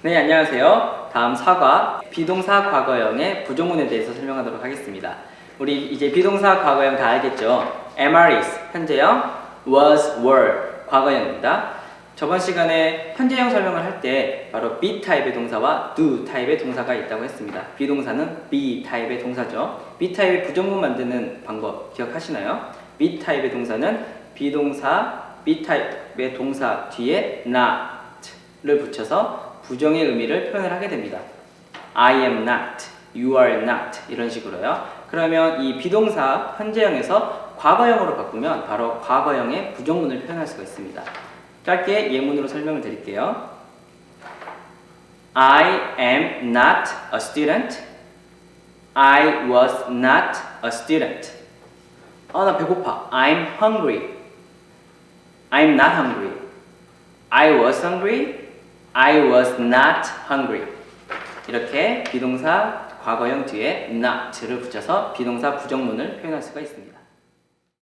네, 안녕하세요. 다음 사과, 비동사 과거형의 부정문에 대해서 설명하도록 하겠습니다. 우리 이제 비동사 과거형 다 알겠죠? am, are, is, 현재형, was, were, 과거형입니다. 저번 시간에 현재형 설명을 할 때 바로 be 타입의 동사와 do 타입의 동사가 있다고 했습니다. 비동사는 be 타입의 동사죠. be 타입의 부정문 만드는 방법 기억하시나요? be 타입의 동사는 비동사 be 타입의 동사 뒤에 not를 붙여서 부정의 의미를 표현을 하게 됩니다. I am not, you are not 이런 식으로요. 그러면 이 비동사 현재형에서 과거형으로 바꾸면 바로 과거형의 부정문을 표현할 수가 있습니다. 짧게 예문으로 설명을 드릴게요. I am not a student. I was not a student. 아, 나 배고파. I'm hungry. I'm not hungry. I was hungry. I was not hungry. 이렇게 비동사 과거형 뒤에 not를 붙여서 비동사 부정문을 표현할 수가 있습니다.